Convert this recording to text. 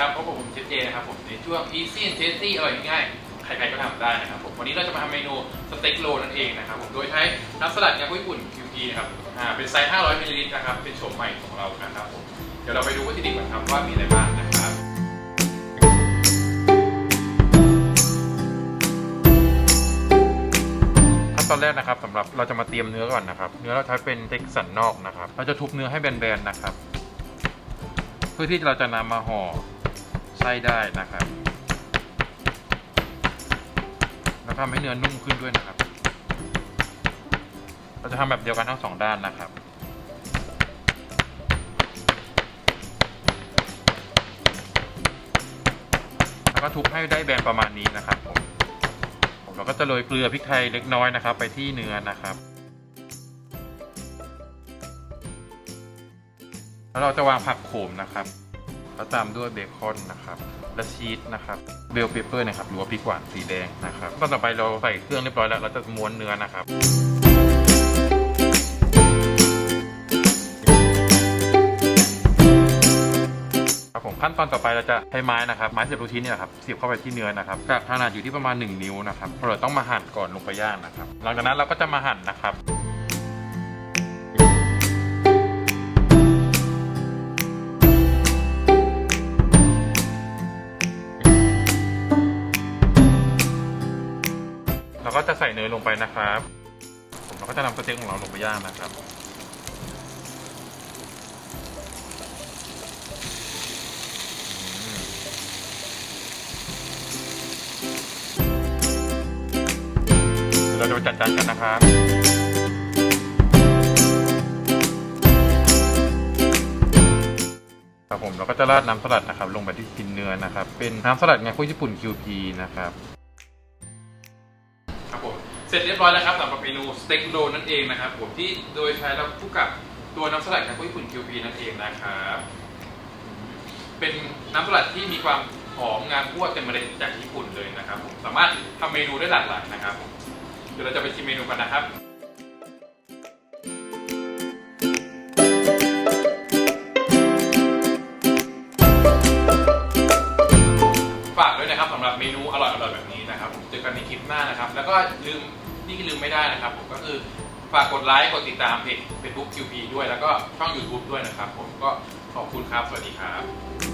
ครับพบกับผมเช่วง easy and tasty อร่อยง่ายใครๆก็ทำได้นะครับผมวันนี้เราจะมาทำเมนูสเต็กโลนั่นเองนะครับผมโดยใช้น้ำสลัดงาญี่ปุ่น QP นะครับอ่าเป็นไซส์ 500มิลลิลิตรนะครับเป็นโฉมใหม่ของเรานะครับผมเดี๋ยวเราไปดูวัตถุดิบกันครับว่ามีอะไรบ้างนะครับขั้นตอนแรกนะครับสำหรับเราจะมาเตรียมเนื้อก่อนนะครับ เนื้อเราใช้เป็นเต็กสันนอกนะครับ เราจะทุบเนื้อให้แบนๆนะครับ เพื่อที่เราจะนำมาห่อ ไส้ได้นะครับ แล้วทำให้เนื้อนุ่มขึ้นด้วยนะครับ เราจะทำแบบเดียวกันทั้งสองด้านนะครับแล้วก็ทุบให้ได้แบนประมาณนี้นะครับผมผมเราก็จะโรยเกลือพริกไทยเล็กน้อยนะครับ ไปที่เนื้อนะครับแล้วเราจะวางผักโขมนะครับ แล้วตามด้วยเบคอนนะครับและชีสนะครับเบลเปเปอร์นะครับหรือว่าพริกหวานสีแดงนะครับตอนต่อไปเราใส่เครื่องเรียบร้อยแล้วเราจะม้วนเนื้อนะครับครับผมขั้นตอนต่อไปเราจะใช้ไม้นะครับไม้เสียบลูกชิ้นเนี่ยนะครับเสียบเข้าไปที่เนื้อนะครับขนาดอยู่ที่ประมาณ 1 นิ้วนะครับเราต้องมาหั่นก่อนลงไปย่างนะครับหลังจากนั้นเราก็จะมาหั่นนะครับ เราก็จะใส่เนยลงไปนะครับ ผมเราก็จะนำสเต็กของเราลงไปย่างนะครับเราจะจัดจานกันนะครับครับผมเราก็จะราดน้ำสลัดนะครับ ลงไปที่ชิ้นเนื้อนะครับ เป็นน้ำสลัดไงาคุยญี่ปุ่น QP นะครับครับ เสร็จเรียบร้อยแล้วครับสำหรับเมนูสเต็กโรนั่นเองนะครับผมที่โดยใช้แล้วคู่กับตัวน้ำสลัดงาคุยญี่ปุ่น QP นั่นเองนะครับเป็นน้ำสลัดที่มีความหอมงาคั่วเต็มเมล็ดจากญี่ปุ่นเลยนะครับผมสามารถทำเมนูได้หลากหลายนะครับเดี๋ยวเราจะไปชิมเมนูกันนะครับฝากด้วยนะครับสำหรับเมนูอร่อยๆแบบนี้ เจอกันในคลิปหน้านะครับ แล้วก็ลืมนี่ลืมไม่ได้นะครับ ผมก็คือฝากกดไลค์กดติดตามเพจเฟซบุ๊กคิวพีด้วยแล้วก็ช่อง YouTube ด้วยนะครับ ผมก็ขอบคุณครับ สวัสดีครับ